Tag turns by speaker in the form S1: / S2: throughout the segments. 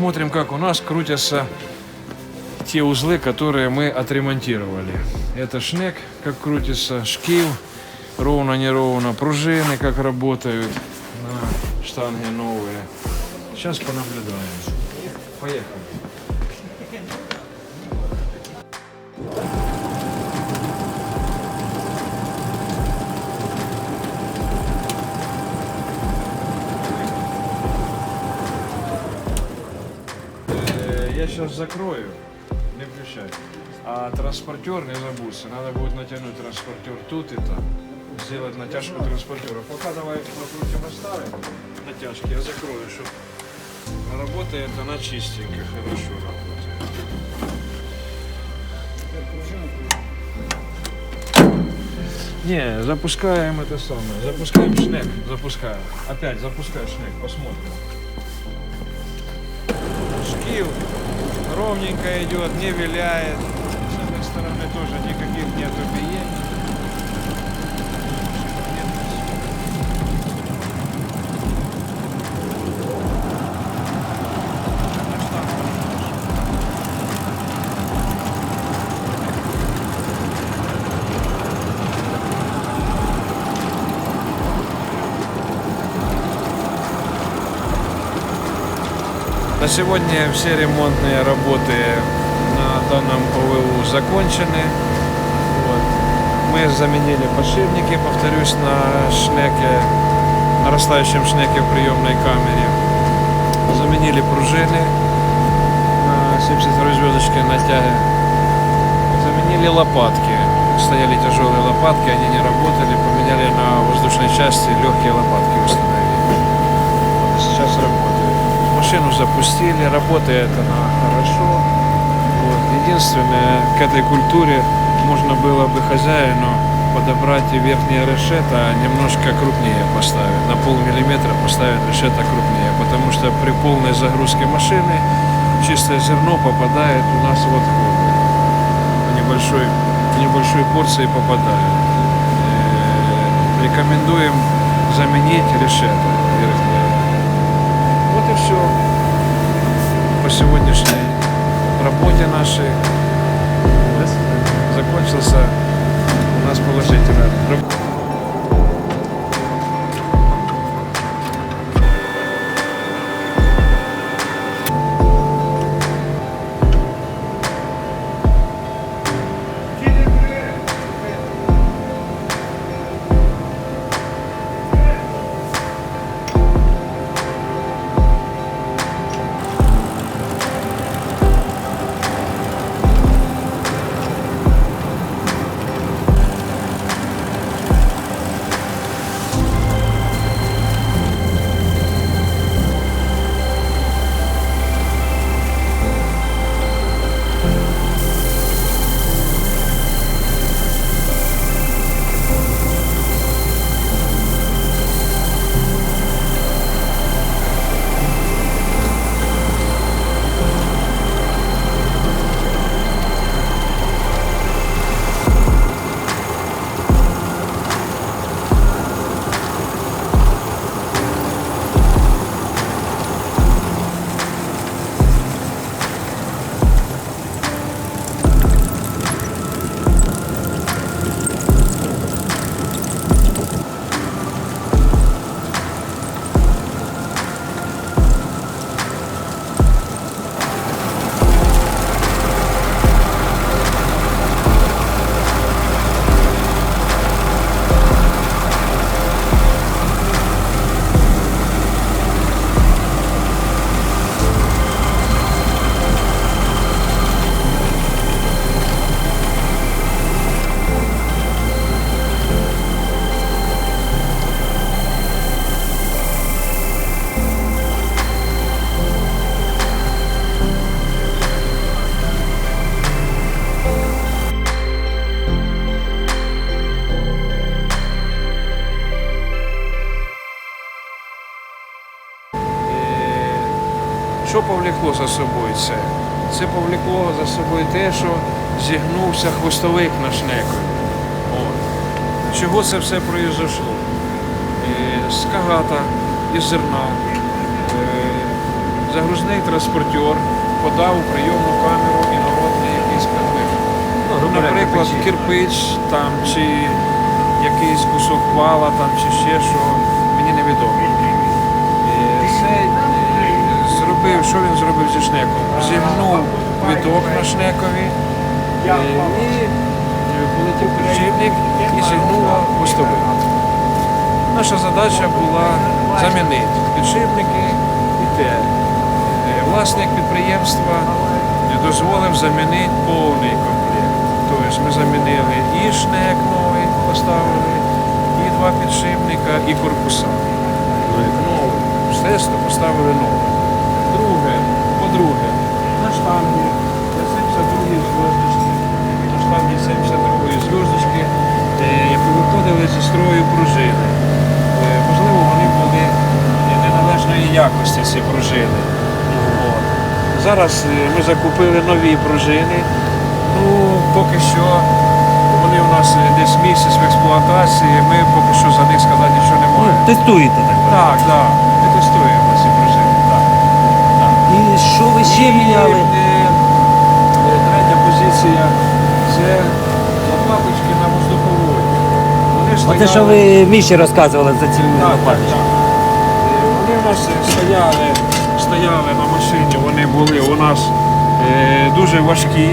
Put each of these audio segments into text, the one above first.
S1: посмотрим, как у нас крутятся те узлы, которые мы отремонтировали. Это шнек, как крутится, шкив, ровно, неровно, пружины, как работают на штанге новые. Сейчас понаблюдаем. Поехали. Сейчас закрою, не включай. А транспортер не забудься. Надо будет натянуть транспортер тут и там. Сделать натяжку транспортера. Пока давай покрутим оставим натяжки. Я закрою, чтобы работает она чистенько, хорошо работает. Не, запускаем это самое. Запускаем шнек. Запускаем. Опять запускай шнек. Посмотрим. Шкив ровненько идет, не виляет. С этой стороны тоже никаких нету биений. Сегодня все ремонтные работы на данном ПВУ закончены. Вот. Мы заменили подшипники, повторюсь, на шнеке, нарастающем шнеке в приемной камере. Заменили пружины на 72 звездочки на тяге. Заменили лопатки. Стояли тяжелые лопатки, они не работали. Поменяли на воздушной части, легкие лопатки Машину запустили, работает она хорошо. Вот. Единственное, к этой культуре можно было бы хозяину подобрать и верхнее решето немножко крупнее поставить, на полмиллиметра поставить решето крупнее, потому что при полной загрузке машины чистое зерно попадает у нас вот в небольшой, в небольшой порции попадает. Э, Рекомендуем заменить. Вот и все по сегодняшней работе нашей. Закончился у нас положительная Що повлекло за собою це? Це повлекло за собою те, що зігнувся хвостовик на шнеку. От. Чого це все произошло? Е, З кагата, із зерна, е, загрузний транспортер подав у прийомну камеру інородний якийсь предмет. Ну, наприклад, кирпич там, чи якийсь кусок вала, там, чи ще що, мені невідомо. Е, Цей е, зробив, що він зробив зі шнеком? Зігнув квіток на шнекові і полетів підшипник і зігнув хвостовик. Наша задача була замінити підшипники і те. Е, Власник підприємства дозволив замінити повний комплект. Тобто ми замінили і шнек новий поставили, і два підшипника, і корпуса. Новий. Мистецтво поставили нове. Друге, по-друге, 72 зв'язочки, на штангі 72 зв'язочки, е, які виходили зі строю пружини. Е, Можливо, вони були неналежної якості ці пружини. Зараз е, ми закупили нові пружини. Ну, поки що вони у нас десь місяць в експлуатації, ми поки що за них сказати нічого не
S2: Ну,
S1: можемо.
S2: тестуєте так.
S1: Так, так, ми тестуємо
S2: що ви ще
S1: І,
S2: міняли?
S1: е, Третя позиція це лопаточки на воздуховоді.
S2: Оце, що ви Міші розказували за ці
S1: Так, так,
S2: лопаточки.
S1: так. Е, Вони у нас стояли, стояли на машині, вони були у нас е, дуже важкі,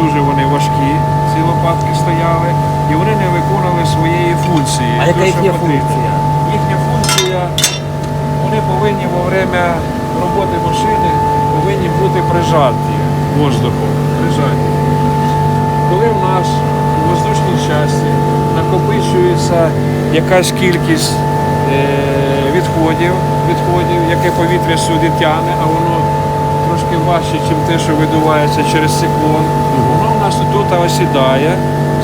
S1: дуже вони важкі, ці лопатки стояли, і вони не виконували своєї функції.
S2: А яка
S1: що
S2: їхня
S1: потрібно.
S2: функція?
S1: Їхня функція, вони повинні во время роботи машини повинні бути прижаті воздухом. Прижаті. Коли в нас у воздушній часті накопичується якась кількість е, відходів, відходів, яке повітря сюди тягне, а воно трошки важче, ніж те, що видувається через циклон, воно в нас тут осідає,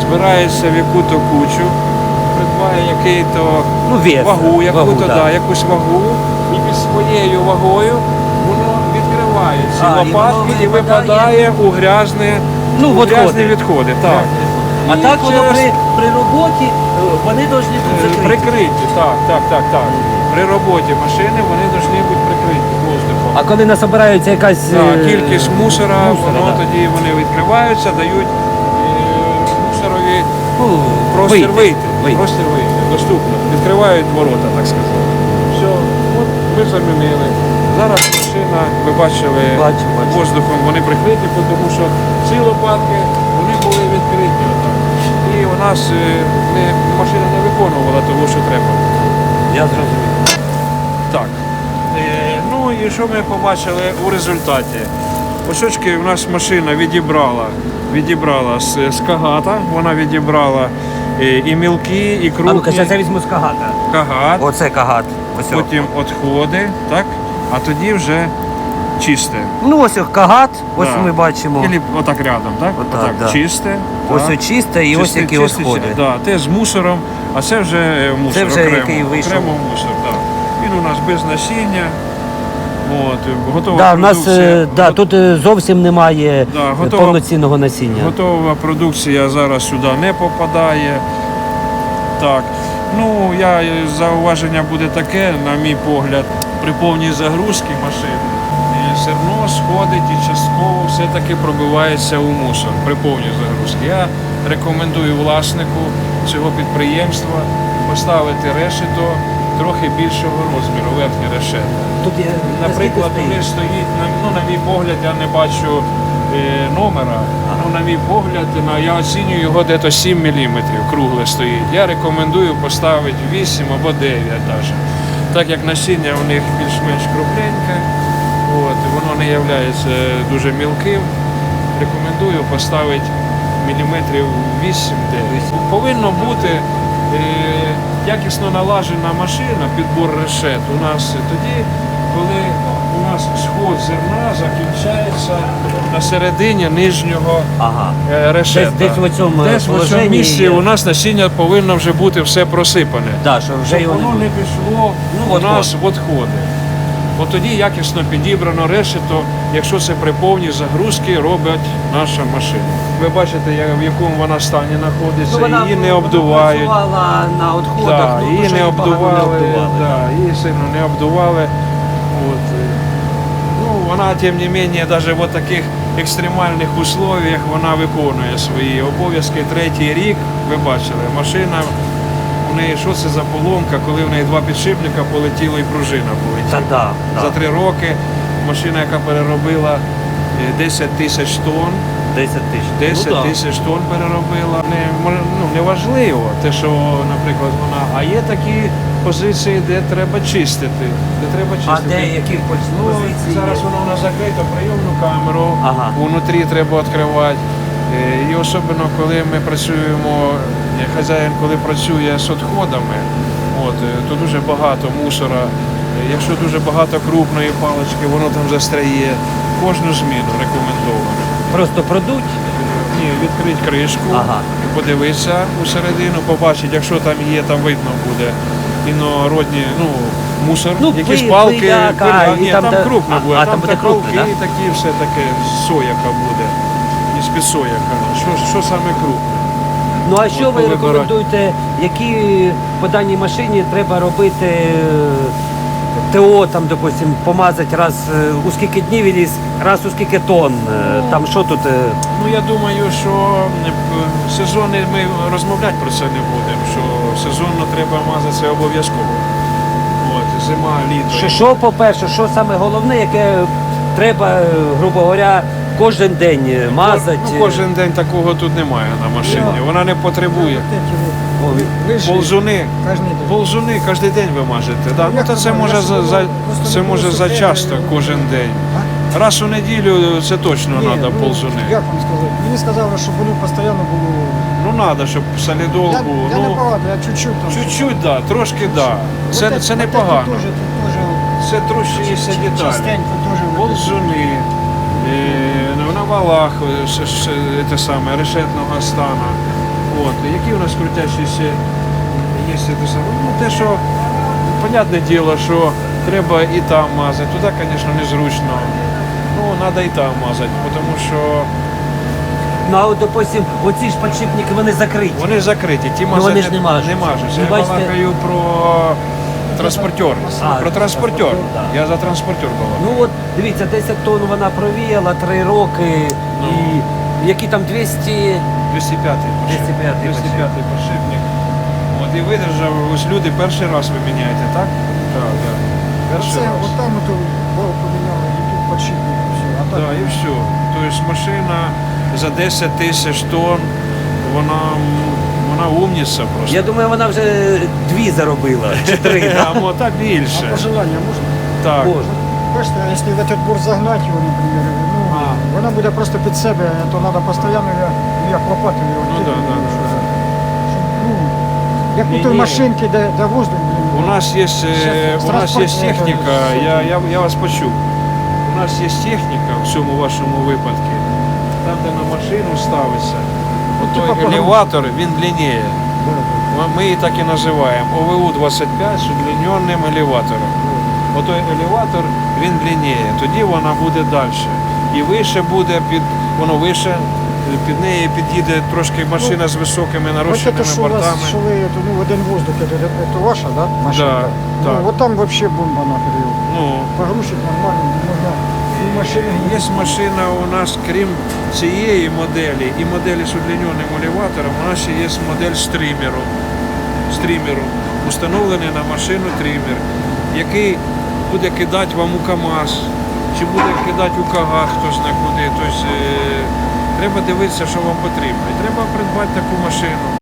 S1: збирається в яку-то кучу, придбає який-то
S2: Ну,
S1: вагу, яку-то,
S2: да.
S1: да, якусь вагу, і під своєю вагою відкриває ці
S2: А, і
S1: лопатки
S2: воно
S1: і
S2: випадає-
S1: випадає у грязні,
S2: Ну,
S1: у
S2: в
S1: грязні
S2: відходи.
S1: Так.
S2: А
S1: І
S2: так воно
S1: через-
S2: при, при роботі е, вони повинні тут
S1: Е,
S2: закриті.
S1: Прикриті, так, так, так, так. При роботі машини вони повинні бути прикриті воздухом.
S2: А коли насобирається якась
S1: Да,
S2: е,
S1: кількість мусора,
S2: мусора,
S1: воно
S2: да.
S1: тоді вони відкриваються, дають е, мусорові
S2: ну,
S1: простір вийти.
S2: вийти.
S1: Простір вийти. Доступно. Відкривають ворота, так сказати. Все, от ми замінили. Зараз машина, ви бачили,
S2: бачу.
S1: воздухом вони прикриті, тому що ці лопатки вони були відкриті. І у нас е, не, машина не виконувала того, що треба.
S2: Я зрозумів.
S1: Так. Е, ну і що ми побачили у результаті? Ошочки у нас машина відібрала, відібрала з, з кагата, вона відібрала е, і мілкі, і
S2: А ну-ка, зараз я візьму з кагата.
S1: кагат,
S2: Оце кагат. Ось.
S1: потім відходи, так? А тоді вже чисте.
S2: Ну ось о, кагат, ось
S1: Да.
S2: ми бачимо.
S1: Ілі отак рядом, так?
S2: Отак, да.
S1: чисте.
S2: Ось
S1: так.
S2: о, чисте і ось
S1: Чисте-
S2: які
S1: чисте-
S2: відходи.
S1: Да, те з мусором, а це вже е, мусор
S2: Це вже
S1: окремо.
S2: який вийшов.
S1: Окремо мусор, так. Він у нас без насіння. От, готова
S2: Да, в нас
S1: продукція.
S2: е, да,
S1: Го-
S2: тут е, зовсім немає
S1: Да,
S2: е,
S1: готова-
S2: повноцінного насіння.
S1: Готова продукція зараз сюди не попадає. Так. Ну, я, е, зауваження буде таке, на мій погляд, при повній загрузці машин все одно сходить і частково все-таки пробивається у мусор при повній загрузці. Я рекомендую власнику цього підприємства поставити решето трохи більшого розміру, верхнє решето.
S2: Тут є
S1: Наприклад, вони стоїть, на, ну, на мій погляд, я не бачу е, номера. Ну, на мій погляд, на, я оцінюю його десь 7 мм кругле стоїть. Я рекомендую поставити 8 або 9 навіть. Так як насіння у них більш-менш крупненьке, от, воно не є дуже мілким. Рекомендую поставити міліметрів 8-9. Повинно бути е, якісно налажена машина, підбор решет у нас тоді, коли нас сход зерна закінчається на середині нижнього
S2: Ага.
S1: е, решета.
S2: Десь- десь в цьому
S1: Десь в цьому місці
S2: є.
S1: у нас насіння повинно вже бути все просипане.
S2: Да, що вже
S1: Щоб воно не пішло
S2: Ну,
S1: у нас в відходи. От тоді якісно підібрано решето, якщо це при повній загрузці робить наша машина. Ви бачите, в якому вона стані знаходиться, її не обдувають.
S2: працювала на відходах,
S1: Да,
S2: ну,
S1: її не обдували,
S2: обдували.
S1: да, її сильно не обдували. Е. вона, тим не менше, навіть в таких екстремальних условиях вона виконує свої обов'язки. Третій рік, ви бачили, машина, у неї що це за поломка, коли в неї два підшипника полетіло і пружина полетіла.
S2: Та да, да.
S1: За три роки машина, яка переробила е, 10 тисяч тонн,
S2: 10 тисяч.
S1: 10
S2: Ну,
S1: тисяч тонн переробила. Не, ну, не важливо те, що, наприклад, вона. А є такі позиції, де треба чистити. Де треба
S2: А де які
S1: Ну,
S2: позиції?
S1: зараз воно у нас закрито, прийомну камеру,
S2: Ага.
S1: внутрі треба відкривати. Е, І особливо, коли ми працюємо, е, хазяїн, коли працює з відходами, от, е, то дуже багато мусора. Е, Якщо дуже багато крупної палички, воно там застряє. Кожну зміну рекомендовано.
S2: Просто продуть.
S1: Ні, відкрити кришку,
S2: Ага.
S1: подивитися усередину, побачити, якщо там є, там видно буде інородні, ну, мусор,
S2: Ну,
S1: якісь
S2: пиль,
S1: палки,
S2: пиляка,
S1: пиля-
S2: і
S1: ні,
S2: там
S1: там, крупно
S2: а,
S1: буде,
S2: а, там буде
S1: так
S2: крупне, да?
S1: і такі все таке сояка буде. Із підсояка. Що, що саме крупне?
S2: Ну а що ви
S1: повибирати.
S2: рекомендуєте, які по даній машині треба робити е, ТО, там, допустим, помазати раз е, у скільки днів і раз у скільки тонн? Е, Там що тут? е,
S1: Ну я думаю, що е, п- сезони ми розмовляти про це не будемо. Що сезонно треба мазатися обов'язково. От, зима, літо.
S2: Що, що по-перше, що саме головне, яке треба, е, грубо говоря, кожен день е, мазати?
S1: Ну, кожен день такого тут немає на машині. Вона не потребує.
S2: О,
S1: Ползуни,
S3: Кожен день.
S1: ползуни кожен день ви мажете. Да? Ну, то це може за, за це може за часто кожен день. Раз у неділю це точно
S3: Ні,
S1: треба
S3: ну,
S1: ползуни.
S3: Як вам сказати? Мені сказали, щоб воно постійно було.
S1: Ну треба, щоб солідол
S3: Я,
S1: був.
S3: я не
S1: Ну,
S3: багато, я чуть-чуть там.
S1: чуть-чуть, да, трошки да. Це,
S3: Вот
S1: це
S3: это-
S1: непогано.
S3: вот это Теж, тут теж
S1: Це трущіся деталі.
S3: частенько теж. вот это.
S1: Ползуни, е, на валах, е, ш- ш- те саме, решетного стану. От. Які у нас крутящіся є те саме? Ну, те, що, понятне діло, що треба і там мазати. Туди, звісно, незручно. Ну, треба і там мазати, тому що
S2: Ну а от, допустим, оці ж подшипники, вони закриті.
S1: вони закриті. Ті
S2: Ну,
S1: мазати
S2: вони ж не мажуть.
S1: Не мажуть. Я
S2: бачите-
S1: балакаю про транспортер.
S2: А,
S1: про транспортер.
S2: транспортер, да.
S1: Я за транспортер балакаю.
S2: Ну от дивіться, 10 тонн вона провіяла 3 роки.
S1: Ну.
S2: І які там 200.
S1: 205
S2: 205
S1: 205 подшипник. От і видержав, ось люди перший раз ви міняєте, так? Так, так. Перший
S3: Це
S1: раз.
S3: от там ото вал поміняли, і тут подшипник, і все. А так,
S1: Так, і все. Тобто машина за 10 тисяч тонн, вона, вона умниця просто.
S2: Я думаю, вона вже дві заробила. Чи три. да?
S1: Там отак
S3: а
S1: більше.
S3: пожелання можна?
S1: Так.
S2: Можна.
S3: Бачите, якщо в этот бур загнати його, наприклад, ну. Вона буде просто під себе, то треба постійно ну, як лопатою його
S1: Ну, да, да, да.
S3: ну, як у той
S1: ні.
S3: машинки, де, де воздух, блін,
S1: У нас є,
S3: Щас
S1: у нас є
S3: транспорт,
S1: техніка,
S3: е,
S1: я, я, я вас почув. У нас є техніка в цьому вашому випадку, там, де на машину ставиться,
S3: типа
S1: отой елеватор, він
S3: да.
S1: Ми- Ми її так і називаємо ОВУ-25 з удліненим елеватором. Отой елеватор, він длинніє, тоді вона буде далі І вище буде, під, воно вище, під неї під'їде трошки машина з високими
S3: Вот это,
S1: нарощеними
S3: що у вас,
S1: бортами.
S3: що ви это, ну, один воздух, это, это ваша, да, машинка?
S1: Да,
S3: ну,
S1: так.
S3: вот там вообще бомба нахер.
S1: Ну,
S3: Погрузчик нормально, можна і машини.
S1: Є машина у нас, крім цієї моделі і моделі з удліненим елеватором, у нас ще є модель стрімеру. Стрімеру, установлений на машину трімер, який буде кидати вам у КАМАЗ, чи буде кидати у КАГА, хтось на куди. Тобто, е, треба дивитися, що вам потрібно. І треба придбати таку машину.